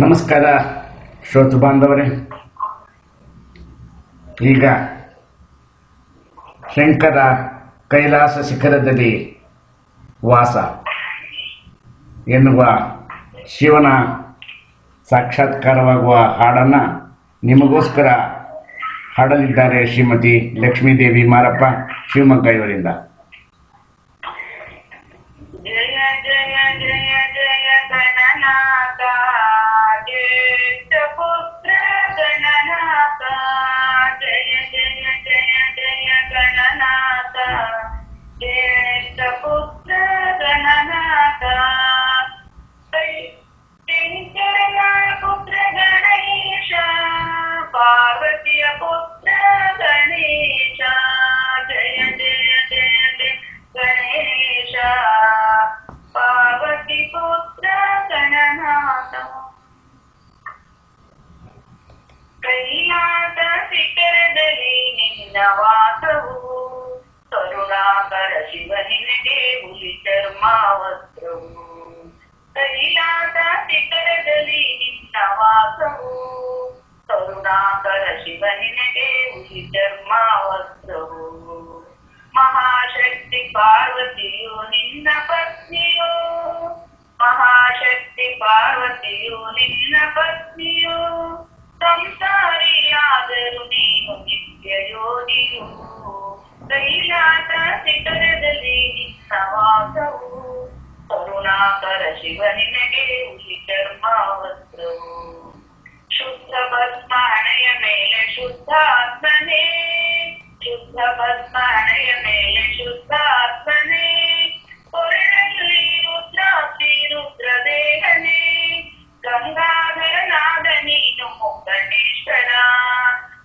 ನಮಸ್ಕಾರ ಶ್ರೋತೃ ಬಾಂಧವರೇ ಈಗ ಶಂಕರ ಕೈಲಾಸ ಶಿಖರದಲ್ಲಿ ವಾಸ ಎನ್ನುವ ಶಿವನ ಸಾಕ್ಷಾತ್ಕಾರವಾಗುವ ಹಾಡನ್ನು ನಿಮಗೋಸ್ಕರ ಹಾಡಲಿದ್ದಾರೆ ಶ್ರೀಮತಿ ಲಕ್ಷ್ಮೀದೇವಿ ಮಾರಪ್ಪ ಶಿವಮೊಗ್ಗ ಇವರಿಂದ ಜಯ ಜಯ ಜಯ ಜಯ ಕೈಲಾಸ ಶಿಖರದಲ್ಲಿ ನಿನ್ನ ವಾಸವು करुणाकर शिवनिनगे ಉಚಿತರ್ಮಾವಸ್ತವು ಮಹಾಶಕ್ತಿ ಪಾರ್ವತಿಯು ನಿನ್ನ ಪತ್ನಿಯು ಮಹಾಶಕ್ತಿ ಪಾರ್ವತಿಯು ನಿನ್ನ ಪತ್ನಿಯು ಸಂಸಾರಿಯಾದರು ನೀನು ನಿತ್ಯ ಯೋನಿಯು ಕೈಲಾಸ ಶಿಖರದಲ್ಲಿ ನಿನ್ನ ವಾಸವು ಕರುಣಾಕರ ಶಿವನಿನಗೆ ಉಚಿತರ್ಮಾವ ಪದ್ಮನೆಯ ಮೇಲೆ ಶುದ್ಧ ಆತ್ಮನೇ ಕೊರಳಲ್ಲಿ ರುದ್ರಾಕ್ಷಿ ರುದ್ರದೇಹನೇ ಗಂಗಾಧರನಾದ ನೀನು ಮುಗ್ಗನೇಶ್ವರ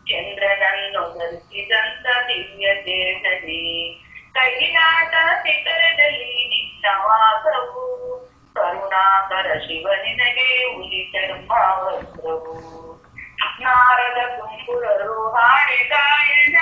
ಚಂದ್ರನನ್ನು ಧರಿಸಿದಂತ ದಿವ್ಯ ದೇಹನೇ ಕೈಲಾಸ ಶಿಖರದಲ್ಲಿ ನಿನ್ನ ವಾಸವು ಕರುಣಾಕರ ಶಿವ ನಿನಗೆ ಉಲಿತ ನಾರದ ಕುಂಬುರರು ಹಾಳೆ ಗಾಯನ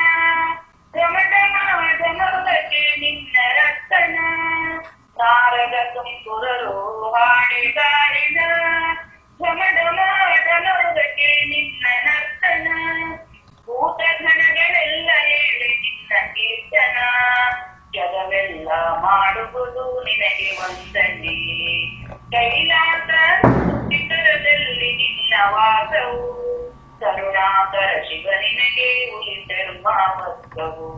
ಶ್ರೀಮಂತನೇ ಕೈಲಾಸ ಸುಖಿತರದಲ್ಲಿ ನಿನ್ನ ವಾಸವು ಕರುಣಾಕರ ಶಿವನಿನಗೆ ಉಳಿಸಿರುವ ವಸ್ತವು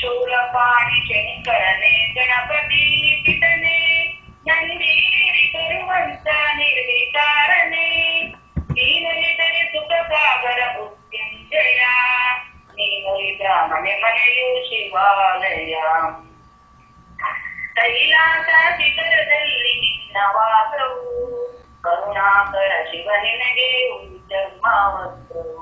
ಶೂಲಪಾಣಿ ಶಂಕರನೇ ಗಣಪತಿ ಲಿಪಿತನೇ ನಂದೀರಿ ತರುವಂತ ನಿರ್ವಿಕಾರನೇ ನೀನೊಲಿದರೆ ಸುಖ ಸಾಗರ ಬುದ್ಧಿಂಜಯ ನೀನೊಲಿದ ಮನೆ ಮನೆಯೂ ಶಿವಾಲಯ ಕೈಲಾಸ ಶಿಖರದಲ್ಲಿ ನಿನ್ನ ವಾಸವು ಕರುಣಾಕರ ಶಿವ ನಿನಗೆ ಉದ್ಯಮ ವಸ್ತು